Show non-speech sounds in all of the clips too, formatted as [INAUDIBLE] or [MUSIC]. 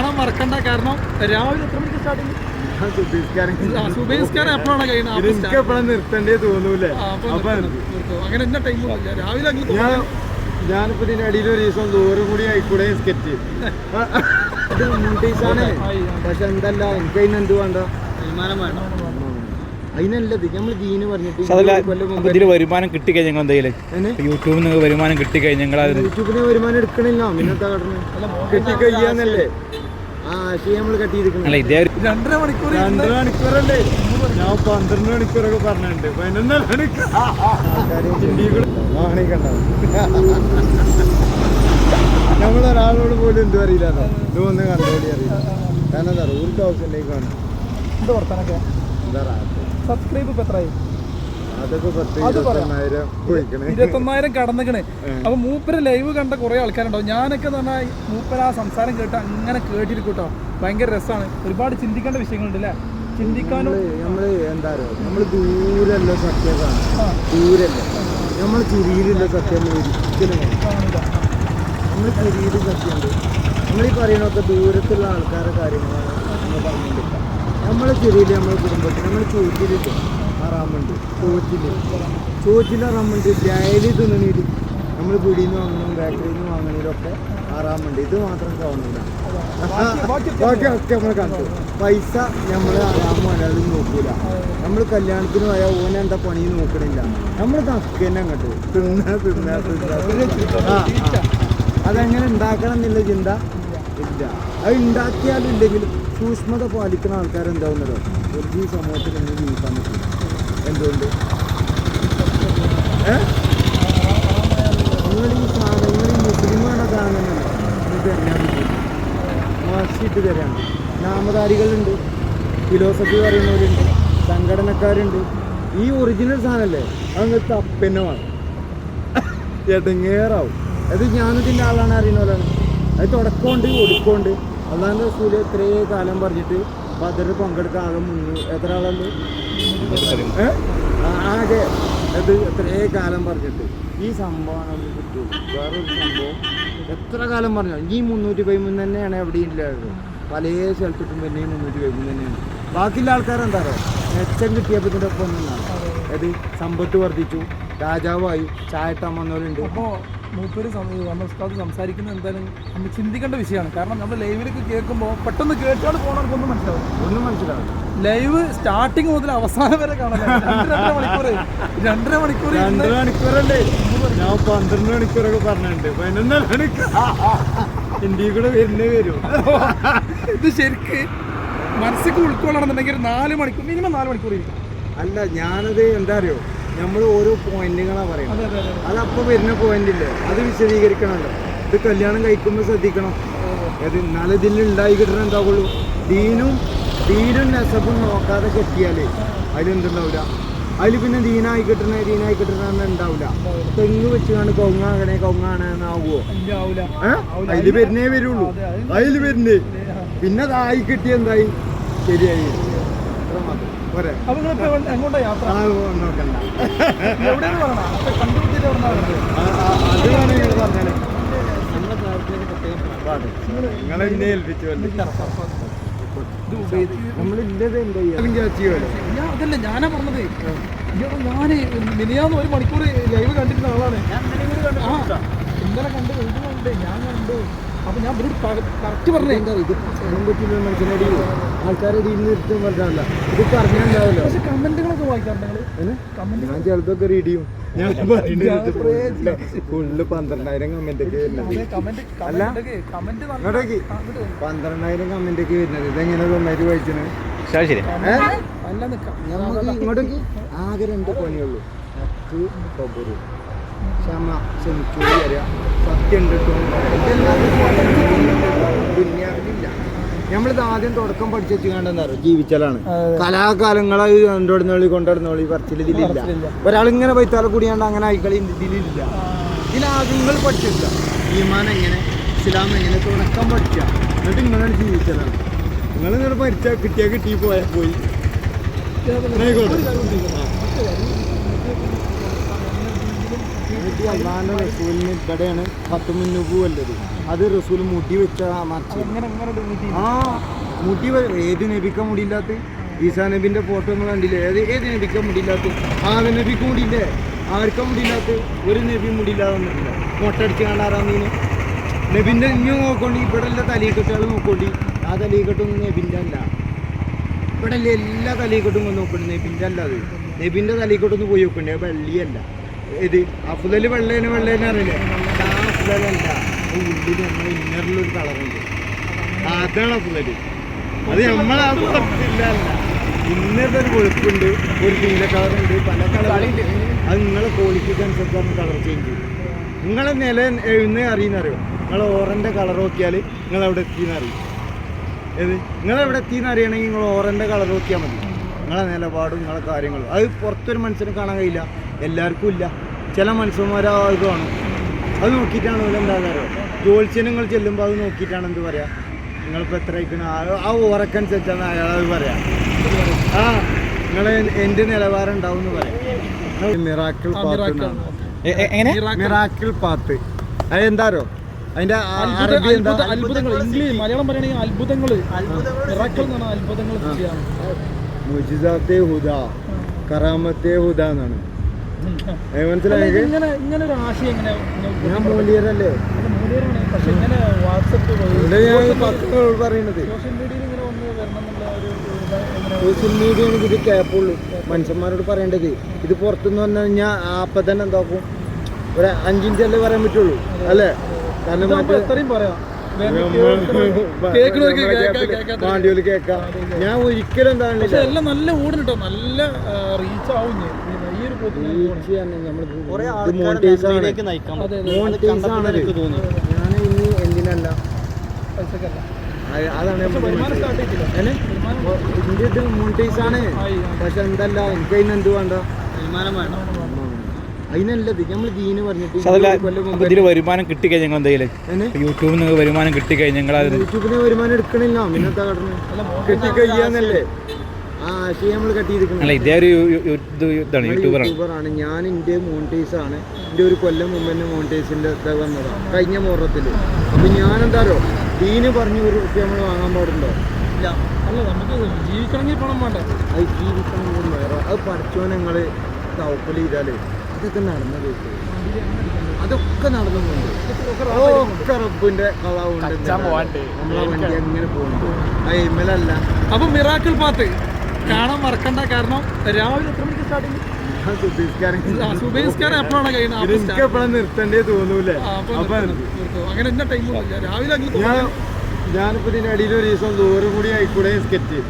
കാണാൻ മറക്കണ്ട. കാരണം രാവിലെ എത്ര മണിക്ക് സ്റ്റാർട്ടിങ് എപ്പോഴാണ് എനിക്ക് എപ്പോഴും നിർത്തേണ്ടേ തോന്നൂലേ. അങ്ങനെ ഇന്ന ടൈം രാവിലെ ഞാനിപ്പോ ഇതിന്റെ അടിയിൽ ഒരു ദിവസം ദൂരം കൂടി ആയിക്കൂടെ ഇത് [LAUGHS] മുണ്ടീസാണ് പക്ഷെ എന്തല്ല എനിക്ക് അതിന് എന്ത് വേണ്ട? തീരുമാനം വേണം. അതിനല്ലത്. നമ്മൾ പറഞ്ഞിട്ട് ഇതിൽ വരുമാനം കിട്ടിക്കഴിഞ്ഞാൽ ഞങ്ങൾ എന്തെങ്കിലും? യൂട്യൂബിൽ നിന്ന് വരുമാനം കിട്ടിക്കഴിഞ്ഞാൽ യൂട്യൂബിന് വരുമാനം എടുക്കണില്ല. ആ ആശയം നമ്മൾ അല്ല കെട്ടിയിരിക്കണം ഇതേ ഒരു രണ്ടര മണിക്കൂർ രണ്ടര മണിക്കൂറല്ലേ? ഞാൻ പന്ത്രണ്ട് മണിക്കൂറൊക്കെ പറഞ്ഞിട്ടുണ്ട്. പതിനൊന്നര മണിക്കൂർ. നമ്മളൊരാളോട് പോലും എന്തും അറിയില്ല ഇതൊന്നും കണ്ടോളി അറിയില്ല. കാരണം എന്താ ഒരു ഹൗസിലേക്ക് വേണം എന്താ വർത്താനൊക്കെ? എന്താ സബ്സ്ക്രൈബ് ഇപ്പൊ എത്രയായി. ഇരുപത്തൊന്നായിരം കടന്നിക്കണേ. അപ്പൊ മൂപ്പര് ലൈവ് കണ്ട കുറെ ആൾക്കാരുണ്ടാവും. ഞാനൊക്കെ എന്ന് പറഞ്ഞാൽ മൂപ്പര് ആ സംസാരം കേട്ട് അങ്ങനെ കേട്ടിരിക്കൂട്ടോ കേട്ടോ ഭയങ്കര രസമാണ് ഒരുപാട് ചിന്തിക്കേണ്ട വിഷയങ്ങളുണ്ട് അല്ലേ ചിന്തിക്കാനും നമ്മൾ നമ്മൾ എന്താ പറയുക നമ്മൾ ദൂരല്ല സത്യം കാണും ദൂരല്ല. നമ്മൾ ചിരിയിലുള്ള സത്യം ഒരിക്കലും നമ്മൾ ചെറിയൊരു സത്യമുണ്ട് നമ്മൾ ഈ പറയുന്നതൊക്കെ ദൂരത്തുള്ള ആൾക്കാരുടെ കാര്യങ്ങളാണ് നമ്മൾ പറഞ്ഞിട്ടില്ല നമ്മളെ ചെറിയില്ല നമ്മളെ കുടുംബത്തിൽ. നമ്മൾ ചോറ്റിലില്ല അറാമുണ്ട് ചോറ്റിൽ ചോറ്റിൽ അറാമുണ്ട് ഡയലി തിന്നണീര് നമ്മൾ പിടിയിൽ നിന്ന് വാങ്ങണം ബേക്കറിയിൽ നിന്ന് വാങ്ങണതിലൊക്കെ അറാമുണ്ട് ഇത് മാത്രം കാണുന്നില്ല ബാക്കി- ഒക്കെ നമ്മൾ കണ്ടു പൈസ നമ്മൾ അറാമോ അല്ലാതെ നോക്കൂല. നമ്മൾ കല്യാണത്തിന് പോയാൽ ഓന എന്താ പണി നോക്കണില്ല. നമ്മൾ തക്ക് തന്നെ അങ്ങോട്ട്. തിന്ന തിന്ന ആ. അതെങ്ങനെ ഉണ്ടാക്കണം എന്നുള്ള ചിന്ത ഇല്ല. അത് ഉണ്ടാക്കിയാലും ഇല്ലെങ്കിലും സൂക്ഷ്മത പാലിക്കുന്ന ആൾക്കാർ എന്താവുന്നതോ ഒരു സമൂഹത്തിൽ ഇന്ന് ജീവിക്കാൻ പറ്റില്ല എന്തുകൊണ്ട്? നിങ്ങൾ ഈ സാധനങ്ങൾ ഈ മുസ്ലിമാണ് കാണുന്നില്ല മസ്ജിദ് തരാണ്. നാമധാരികളുണ്ട്. ഫിലോസഫി പറയുന്നവരുണ്ട്. സംഘടനക്കാരുണ്ട്. ഈ ഒറിജിനൽ സാധനമല്ലേ അതങ്ങ് തപ്പന്നെ വേണം എടങ്ങേറാവും. അത് ഞാനിതിന്റെ ആളാണ് അറിയുന്നവരാണ്. അത് തുടക്കമുണ്ട് ഒടുക്കമുണ്ട് അള്ളാന്റെ റസൂൽ എത്രയോ കാലം പറഞ്ഞിട്ട് ബദറിൽ പങ്കെടുക്കാൻ ആകെ മുന്നു എത്ര ആളുണ്ട്? ആകെ അത് എത്രയോ കാലം പറഞ്ഞിട്ട്. ഈ സംഭവമാണ് നമുക്ക് കിട്ടുള്ളൂ വേറൊരു സംഭവം. എത്ര കാലം പറഞ്ഞു? ഈ മുന്നൂറ്റി പതിമൂന്ന് തന്നെയാണ് എവിടെയും ഇല്ലായത് പല സ്ഥലത്തിട്ടും പിന്നെ ഈ മുന്നൂറ്റി പതിമൂന്ന് തന്നെയാണ്. ബാക്കിയുള്ള ആൾക്കാർ എന്താ പറയുക മെച്ചം കിട്ടിയപ്പോൾ ഇതിന്റെ ഒപ്പം നിന്നാണ്. അത്. സമ്പത്ത് വർദ്ധിച്ചു. രാജാവായി. ചായട്ടാൻ വന്നവരുണ്ട്. മൂപ്പര് നമ്മൾ സംസാരിക്കുന്നത് എന്തായാലും നമ്മൾ ചിന്തിക്കേണ്ട വിഷയമാണ്. കാരണം നമ്മൾ ലൈവിലേക്ക് കേൾക്കുമ്പോൾ പെട്ടെന്ന് കേട്ടാൽ പോകണവർക്കൊന്നും മനസ്സിലാവും ഒന്നും മനസ്സിലാവും ലൈവ് സ്റ്റാർട്ടിങ് മുതൽ അവസാനം വരെ കാണാൻ രണ്ടര മണിക്കൂർ രണ്ടര മണിക്കൂർ രണ്ടര മണിക്കൂറല്ലേ? ഞാൻ പന്ത്രണ്ട് മണിക്കൂറൊക്കെ പറഞ്ഞിട്ടുണ്ട്. പതിനൊന്നര മണിക്കൂർ. ഇന്ത്യയിൽ കൂടെ വരുന്നേ വരും. ഇത് ശരിക്ക് മനസ്സിൽ ഉൾക്കൊള്ളണമെന്നുണ്ടെങ്കിൽ നാല് മണിക്കൂർ മിനിമം നാല് മണിക്കൂർ ഇരിക്കും അല്ല ഞാനത് എന്താ അറിയോ? നമ്മൾ ഓരോ പോയിന്റുകളാണ് പറയുന്നത്. അതെ അതെ അതെ. അതപ്പോൾ വരുന്ന പോയിന്റ് ഇല്ലേ? അത് വിശദീകരിക്കണമല്ലോ. ഇത് കല്യാണം കഴിക്കുമ്പോൾ ശ്രദ്ധിക്കണം. അത് എന്നാലും ഇതിൽ ഉണ്ടായി കിട്ടണം എന്താവുള്ളൂ? ദീനും ദീനും നെസബും നോക്കാതെ കെട്ടിയാലേ അതിലെന്തുണ്ടാവില്ല അതിൽ പിന്നെ ദീനായി കിട്ടണ ദീനായി കിട്ടണ ഉണ്ടാവില്ല തെങ്ങ് വെച്ച് കണ്ട് കൊങ്ങാകണേ കൊങ്ങാണെന്നാവുമോ അതിൽ വരുന്നേ വരുള്ളൂ. അതിൽ വരുന്നേ പിന്നെ അതായി കിട്ടിയ എന്തായി? ശരിയായി. അത്ര മാത്രം പോരെ. അപ്പൊ നിങ്ങളിപ്പോ യാത്ര? നോക്കണ്ട. എവിടെയെന്ന് പറയണം അപ്പൊ കണ്ടുപിടിച്ചിട്ട് എവിടെ ആ, ആ, അത് വേണമെങ്കിൽ പറഞ്ഞാലേ നമ്മളെ പ്രാർത്ഥനയ്ക്ക് പ്രത്യേകം പാട് നിങ്ങളെ എന്നെ ഏൽപ്പിച്ചു അതല്ല ഞാനാ പറഞ്ഞത്. ഞാൻ ഞാൻ മിനിയാന്ന് ഒരു മണിക്കൂർ ലൈവ് കണ്ടിരുന്ന ആളാണ്. ഞാൻ ഇന്നലെ കണ്ട് കണ്ട് ഞാൻ കണ്ടു. അപ്പൊ ഞാൻ ഇവരോട് കറക്റ്റ് പറഞ്ഞേ. എന്താ ഇത്? പറ്റില്ല മനുഷ്യനടി ആൾക്കാരെ ഇതിൽ നിന്ന് പറഞ്ഞല്ല ഇത് പറഞ്ഞുണ്ടാവല്ലോ പക്ഷെ കമന്റുകളൊക്കെ വായിക്കാറുണ്ട് നിങ്ങൾ? ഞാൻ ചിലതൊക്കെ റീഡ് ചെയ്യും. ഞാൻ ഫുള്ള് പന്ത്രണ്ടായിരം കമന്റ് ഒക്കെ വരുന്നത്. കമന്റ് അല്ല? കമന്റ് ഇങ്ങോട്ടേക്ക്. പന്ത്രണ്ടായിരം കമന്റ് ഒക്കെ വരുന്നത്. ഇതെങ്ങനെ നന്നായിട്ട് വായിച്ചത് ശരി നമുക്ക് ഇങ്ങോട്ടേക്ക്. ആകെ രണ്ട് പണിയുള്ളൂ. ക്ഷമ ക്ഷമിച്ചു വരിക സത്യം ദുന്യാവിലില്ല നമ്മളിത് ആദ്യം തുടക്കം പഠിച്ചു കണ്ടെന്നറിയോ ജീവിച്ചാലാണ് കലാകാലങ്ങളായി കൊണ്ടിടുന്നോളി കൊണ്ടിടുന്നോളി പറച്ചിൽ ഇതിലില്ല. ഒരാളിങ്ങനെ പൈത്താല കൂടിയാണ്ട് അങ്ങനെ ആയിക്കളി ഇതിലില്ല. ഇതിലാദ്യം നിങ്ങൾ പഠിച്ചില്ല ഈമാൻ എങ്ങനെ ഇസ്ലാം എങ്ങനെ തുടക്കം പഠിക്കുക. എന്നിട്ട് നിങ്ങളാണ് ജീവിച്ചതാണ് നിങ്ങൾ ഇങ്ങനെ പഠിച്ചാൽ കിട്ടിയാൽ കിട്ടി പോയാൽ പോയി. അള്ളാന്റെ റസൂലിന് ഇവിടെയാണ് പത്ത് മുന്നൂറ് വല്ലത് അത് റസൂൽ മുടി വെച്ച മറിച്ച്. ആ മുടി ഏത് നബിക്ക മുടിയില്ലാത്ത? ഈസാ നബിന്റെ ഫോട്ടോ നമ്മൾ കണ്ടില്ലേ? ഏത് ഏത് നബിക്ക മുടിയില്ലാത്ത? ആദ നബിക്ക് മുടിയില്ലേ? ആർക്ക മുടിയില്ലാത്ത? ഒരു നബി മുടിയില്ലാതെ വന്നിട്ടില്ല മുട്ടടിച്ച് കാണാറാ നീന്? നബിന്റെ ഇനിയും നോക്കോണ്ടി. ഇവിടെ എല്ലാ തലീക്കെട്ടുകൾ നോക്കോണ്ടി. ആ തലീക്കെട്ടൊന്നും നബിന്റെ അല്ല. ഇവിടെ എല്ലാ തലീക്കെട്ടും നോക്കണ്ടി. നബിന്റെ അല്ല അത്. നബിന്റെ തലീക്കെട്ടൊന്ന് പോയി നോക്കണ്ടേ. വെള്ളിയല്ല. ഇത് അഫുദൽ വെള്ളേന് വെള്ളേനെ അറിയില്ലേ? ആ അഫുദലല്ല ആ ഉള്ളിൽ നമ്മുടെ ഇന്നറിലൊരു കളറുണ്ട് അതാണ് അഫുദൽ അത് നമ്മളെ ആ പുറത്തില്ല. ഇന്നത്തെ ഒരു കൊഴുപ്പുണ്ട് ഒരു നീല കളറുണ്ട് പല കളറുണ്ട് അത് നിങ്ങളെ ക്വാളിറ്റിക്ക് അനുസരിച്ചാണ് കളർ ചേഞ്ച് ചെയ്യും. നിങ്ങളെ നില എഴുന്നേ അറിയുന്നറിയോ? നിങ്ങൾ ഓറന്റെ കളർ നോക്കിയാൽ നിങ്ങൾ എവിടെ എത്തിയെന്ന് അറിയും. ഏത്? നിങ്ങൾ എവിടെ എത്തിയെന്ന് അറിയണമെങ്കിൽ നിങ്ങൾ ഓറന്റെ കളർ നോക്കിയാൽ മതി. നിങ്ങളെ നിലപാടും നിങ്ങളെ കാര്യങ്ങളും. അത് പുറത്തൊരു മനുഷ്യന് കാണാൻ കഴിയില്ല. എല്ലാവർക്കും ഇല്ല. ചില മനുഷ്യന്മാർ ആ ഇത് കാണും അത് നോക്കിയിട്ടാണ് അവർ എന്താകാറ് അറിയോ? ചെല്ലുമ്പോൾ അത് നോക്കിയിട്ടാണ് എന്ത് പറയുക നിങ്ങളിപ്പോൾ എത്ര അയക്കണം? ആ ഓറക്കനുസരിച്ചാണ് അയാളത് പറയാം. ആ നിങ്ങൾ എന്റെ നിലവാരം ഉണ്ടാവും എന്ന് പറയാം. Miracle path miracle. പാത്ത്. അത് എന്താരോ അതിന്റെ അറബി എന്താ? അത്ഭുതങ്ങൾ ഇംഗ്ലീഷ് മലയാളം പറയുകയാണെങ്കിൽ അത്ഭുതങ്ങൾ. അത്ഭുതങ്ങൾ മുജിസാത്തെ ഹുദ കറാമത്തെ ഹുദ എന്നാണ്. ഇങ്ങനെ ഇങ്ങനെ ഒരു ആശയം ഇങ്ങനെ ഞാൻ മൂലിയരല്ലേ? പക്ഷെ ഇങ്ങനെ വാട്സപ്പ് പറയുന്നത്. സോഷ്യൽ മീഡിയയിൽ ഇങ്ങനെ ഒന്ന് വരണം എന്നുള്ള ഒരു ഇത് സോഷ്യൽ കേപ്പുള്ളൂ മനുഷ്യന്മാരോട് പറയേണ്ടത് ഇത് പുറത്തുനിന്ന് വന്നു കഴിഞ്ഞാൽ അപ്പം തന്നെ എന്താക്കും? ഒരു അഞ്ചിഞ്ചല്ലേ പറയാൻ പറ്റുള്ളൂ അല്ലേ? കാരണം എത്രയും പറയാം. മാണ്ടിയോൽ കേൾക്കാം. ഞാൻ ഒരിക്കലും എന്താണല്ലോ എല്ലാം നല്ല ഓടുന്നു നല്ല റീച്ച് ആവും ഞാൻ. ഇനി എന്തിനല്ല. അതാണ് പക്ഷെ നമുക്ക് വരുമാനം സ്റ്റാർട്ട് ചെയ്തില്ല ഇതിന്റെ ഇത് മോണിറ്റൈസ് ആണ്. പക്ഷെ എന്തല്ല എനിക്ക് അതിന് എന്ത് വേണ്ട? അതിനല്ല നമ്മൾ ദീന് പറഞ്ഞിട്ട് ഇതിൽ വരുമാനം കിട്ടിക്കഴിഞ്ഞാൽ ഞങ്ങൾ എന്തെങ്കിലും? യൂട്യൂബിൽ നിന്ന് വരുമാനം കിട്ടിക്കഴിഞ്ഞാൽ ഞങ്ങൾ യൂട്യൂബിന് വരുമാനം എടുക്കണില്ല. കടന്ന് അല്ല ഇതേ ഒരു ഇതാണ് യൂട്യൂബറാണ് യൂട്യൂബറാണ് ഞാൻ എന്റെ മോണിറ്റൈസ് ആണ്. എന്റെ ഒരു കൊല്ലം മുമ്പ് തന്നെ മോണിറ്റൈസിന്റെ ഇത് വന്നതാണ് കഴിഞ്ഞ മുറത്തിൽ അപ്പം ഞാൻ എന്താരോ ദീന് പറഞ്ഞ് ഒരു റുപ്യ നമ്മൾ വാങ്ങാൻ പാടുണ്ടോ? അല്ല നമുക്ക് ജീവിക്കണമെങ്കിൽ പണം വേണ്ട? അത് ജീവിക്കണമെങ്കിൽ വേറെ അത് പഠിച്ചോ നിങ്ങൾ തവക്കൽ ചെയ്താൽ അതൊക്കെ നടന്നു കേട്ടു അതൊക്കെ നടന്നുണ്ട് ഒക്കെ റബ്ബിന്റെ കളവുണ്ട്. നമ്മളെ വണ്ടി അങ്ങനെ പോകുന്നുണ്ട് അല്ല അപ്പൊ മിറാക്കിൾ പാത്ത്. കാണാൻ മറക്കണ്ട. കാരണം രാവിലെ എത്ര മണിക്ക് സ്റ്റാർട്ടിങ് എപ്പോഴാണ് എനിക്ക് എപ്പോഴും നിർത്തണ്ടേ തോന്നൂലേ. അങ്ങനെ എന്ന ടൈം രാവിലെ ഞാൻ ഞാനിപ്പോ ഇതിന്റെ അടിയിൽ ഒരു ദിവസം ദൂരം കൂടി ആയിക്കൂടെ സ്കെച്ച് [LAUGHS]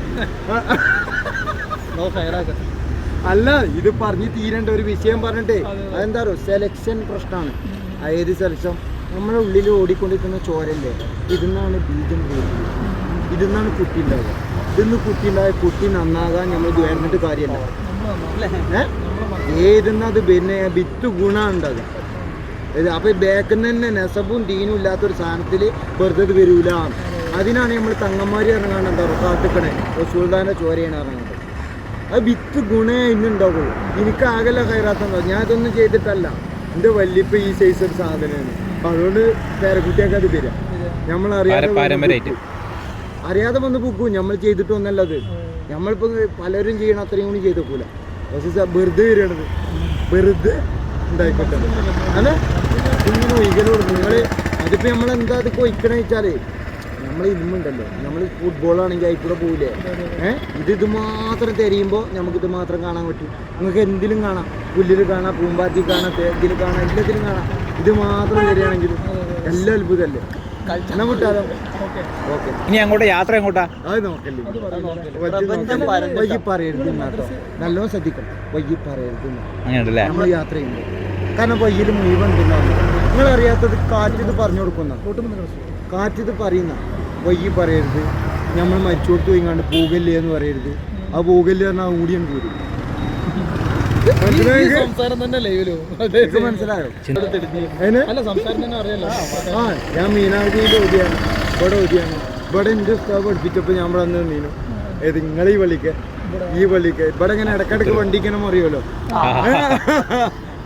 അല്ല ഇത് പറഞ്ഞ് തീരേണ്ട ഒരു വിഷയം പറഞ്ഞിട്ടേ. അതെന്താ പറയുക സെലക്ഷൻ പ്രശ്നമാണ് ഏത് സെലക്ഷൻ നമ്മുടെ ഉള്ളിൽ ഓടിക്കൊണ്ടിരിക്കുന്ന ചോരല്ലേ? ഇതിന്നാണ് ബീജം പോകുന്നത് ഇതിന്നാണ് കുട്ടി ഉണ്ടാവുക. ഇതിന്ന് കുട്ടിയുണ്ടായ കുട്ടി നന്നാകാൻ നമ്മൾ വേണ്ടിട്ട് കാര്യമല്ല. ഏതെന്ന് അത് പിന്നെ വിത്ത് ഗുണമുണ്ടാകും ഇത് അപ്പൊ ബാക്കിൽ തന്നെ നെസബും ദീനും ഇല്ലാത്തൊരു സാധനത്തിൽ വെറുതെ വരൂല. അതിനാണ് നമ്മൾ തങ്ങന്മാര് ഇറങ്ങാണ്ട് എന്താ പറയുക സുൽത്താന്റെ ചോരയാണ് ഇറങ്ങുന്നത്. അത് വിത്ത് ഗുണേ ഇന്നുണ്ടാവുള്ളൂ എനിക്ക് ആകല കയറാത്തുണ്ടോ ഞാൻ ഇതൊന്നും ചെയ്തിട്ടല്ല. എന്റെ വല്യപ്പ ഈ സൈസ് ഒരു സാധനമാണ്. അപ്പൊ അതുകൊണ്ട് പേരക്കുട്ടിയൊക്കെ അത് വരാം നമ്മൾ അറിയാതെ. വന്ന് പൊക്കും നമ്മൾ ചെയ്തിട്ടൊന്നല്ല അത് നമ്മളിപ്പോ പലരും ചെയ്യണം അത്രയും കൂടി ചെയ്ത് പക്ഷെ സ- വെറുതെ വരണത് വെറുതെ ഉണ്ടായിക്കോട്ടെ അല്ല? ഇങ്ങനെ ഒഴിക്കലോട് നിങ്ങൾ അതിപ്പോ നമ്മൾ എന്താ അത് കൊയ്ക്കണ വെച്ചാലേ നമ്മൾ ഇന്നുണ്ടല്ലോ നമ്മൾ ഫുട്ബോൾ ആണെങ്കിൽ അതിൽ കൂടെ പോവില്ലേ? ഏഹ് ഇത് ഇത് മാത്രം തിരയുമ്പോ നമുക്ക് ഇത് മാത്രം കാണാൻ പറ്റും. നിങ്ങൾക്ക് എന്തിലും കാണാം. പുല്ലിൽ കാണാം പൂമ്പാറ്റി കാണാം തേക്കിൽ കാണാം എല്ലാത്തിലും കാണാം. ഇത് മാത്രം തരികയാണെങ്കിൽ എല്ലാം അത്ഭുതമല്ലേ? ഇനി അങ്ങോട്ട് യാത്ര എങ്ങോട്ടാ? അത് നോക്കല്ലേ? പറയരുത് നല്ലോ ശ്രദ്ധിക്കണം വയ്യ പറയരുത് എന്നാ. അങ്ങനെയുണ്ടല്ലേ? നമ്മൾ യാത്ര കാരണം മുഴുവൻ നിങ്ങൾ അറിയാത്തത് കാറ്റിത് പറഞ്ഞു കൊടുക്കുന്ന? കാറ്റിത് പറയുന്ന? വൈകി പറയരുത് നമ്മൾ മരിച്ചോട്ട് പോയിങ്ങാണ്ട് പോകല്ലേ എന്ന് പറയരുത്. ആ പോകല്ലേ പറഞ്ഞാൽ ഊടിയാണ് പോരും മനസ്സിലായോ? സംസാരം തന്നെ ലൈവിലോ? മനസ്സിലായോ? അല്ല സംസാരം തന്നെ അറിയാലോ. ആ ഞാൻ മീനാവതിന്റെ ഓടിയാണ് ഇവിടെ ഓടിയാണ് ഇവിടെ എന്റെ ഉസ്താവ് പഠിപ്പിച്ചപ്പോ ഞാൻ ഇവിടെ വന്ന് നീനു ഏത് നിങ്ങളീ ഈ പള്ളിക്ക് ഈ പള്ളിക്ക്. ഇവിടെ ഇങ്ങനെ ഇടക്കിടക്ക് വണ്ടിക്കണം അറിയുമല്ലോ?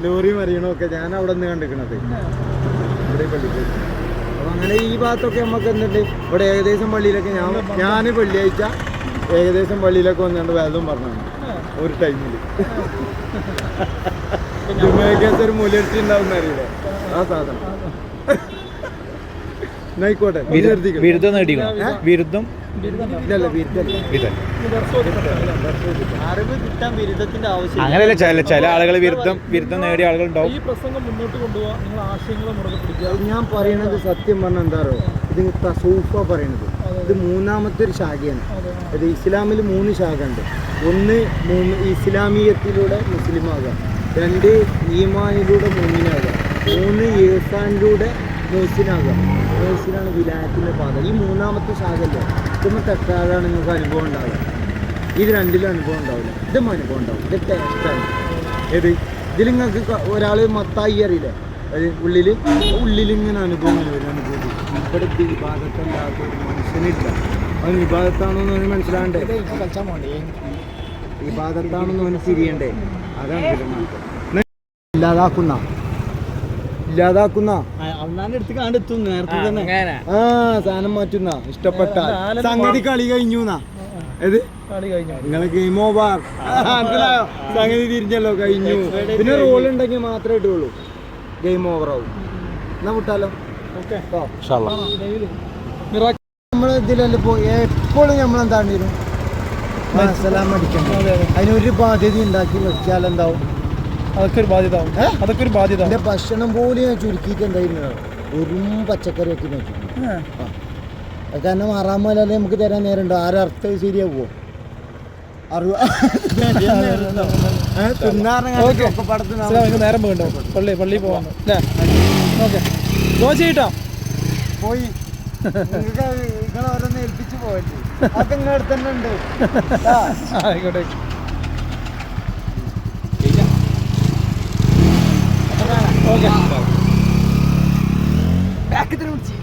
ലോറി മറിയണമൊക്കെ ഞാൻ അവിടെ നിന്ന് കണ്ടിരിക്കണത് ഇവിടെ പള്ളിക്ക്. അപ്പൊ അങ്ങനെ ഈ ഭാഗത്തൊക്കെ നമുക്ക് എന്തുണ്ട്? ഇവിടെ ഏകദേശം പള്ളിയിലൊക്കെ ഞാൻ ഞാൻ വെള്ളിയാഴ്ച ഏകദേശം പള്ളിയിലൊക്കെ വന്നുകൊണ്ട് വേദം പറഞ്ഞു ഒരു ടൈമിൽ ഒരു മുലർച്ചി ഉണ്ടാവുന്ന അറിയില്ലേ? ആ സാധനം. നിർത്തിക്കോ. ബിരുദം നേടിക്കണം? ബിരുദം അങ്ങനെയല്ല ചില ചില ആളുകൾ ബിരുദം ബിരുദം നേടിയ ആളുകളുണ്ടാവും ഈ പ്രസംഗം മുന്നോട്ട് കൊണ്ടുപോകാൻ നിങ്ങൾ ആശയങ്ങളെ മുറുകെ പിടിക്കുക. ഞാൻ പറയണത് സത്യം പറഞ്ഞ എന്താ പറയുക ഇത് തസൂഫ പറയണത്. ഇത് മൂന്നാമത്തെ ഒരു ശാഖയാണ്. അത്. ഇസ്ലാമിൽ മൂന്ന് ശാഖ ഉണ്ട് ഒന്ന് മൂന്ന് ഇസ്ലാമീയത്തിലൂടെ മുസ്ലിം ആകാം രണ്ട് ഈമാനിലൂടെ മുന്നിനാകാം മൂന്ന് ഏസാനിലൂടെ മൂസിനാകാം മൂസിനാണ് വിലായത്തിന്റെ പാത. ഈ മൂന്നാമത്തെ ശാഖല്ലേ ഇതൊന്നും തെറ്റാതാണ് നിങ്ങൾക്ക് അനുഭവം ഉണ്ടാവുക. ഇത് രണ്ടിലും അനുഭവം ഉണ്ടാവില്ല. ഇതും അനുഭവം ഉണ്ടാവും. ഇത് ടേസ്റ്റാണ് ഏത്? ഇതിൽ നിങ്ങൾക്ക് ഒരാൾ മത്തായി അറിയില്ലേ? ഉള്ളിൽ ഉള്ളിൽ ഇങ്ങനെ അനുഭവങ്ങൾ വരും അനുഭവം. ഇവിടെ വിഭാഗത്തല്ലാത്ത ഒരു മനുഷ്യനില്ല. അവൻ വിഭാഗത്താണോ എന്ന് അവന് മനസ്സിലാണ്ടേ വിഭാഗത്താണെന്ന് അവന് തിരിയണ്ടേ? അതാണ് ഇല്ലാതാക്കുന്ന ഇല്ലാതാക്കുന്ന. ആ സാധനം മാറ്റുന്ന. ഇഷ്ടപ്പെട്ട. സംഗതി കളി കഴിഞ്ഞു ഏത്? കളി കഴിഞ്ഞു. നിങ്ങളെ ഗെയിം ഓവർ മനസ്സിലായോ? സംഗതി തിരിഞ്ഞല്ലോ കഴിഞ്ഞു. പിന്നെ റോൾ ഉണ്ടെങ്കിൽ മാത്രമേ ഇട്ടുള്ളൂ ഗെയിം ഓവർ ആവും. എന്നാ വിട്ടാലോ? നമ്മൾ ഇതിലല്ല എപ്പോഴും നമ്മൾ എന്താണ്ടിരും അതെ, അതെ. അതിനൊരു ബാധ്യത ഉണ്ടാക്കി വെച്ചാൽ എന്താവും അതൊക്കെ ഒരു ബാധ്യത? അതൊക്കെ ഒരു ബാധ്യത. എന്റെ ഭക്ഷണം പോലും ഞാൻ ചുരുക്കിയിട്ട് എന്തായിരുന്നു? വെറും പച്ചക്കറി ഒക്കെ ഞാൻ ചുരുക്കി. അത് കാരണം ആറാമല്ലേ നമുക്ക് തരാൻ നേരമുണ്ടോ. ആരർത്ഥം ശരിയാവോ നേരം പോകണ്ടോ? പള്ളി പള്ളി അല്ലേ? ഓക്കെ. ചെയ്യട്ടോ പോയി. ഓരോന്ന് ഏൽപ്പിച്ച് പോയിട്ട് അതൊക്കെ നിങ്ങളുടെ അടുത്ത് തന്നെ [LAUGHS] ഉണ്ട് ആ. ആയിക്കോട്ടെ ഓക്കെ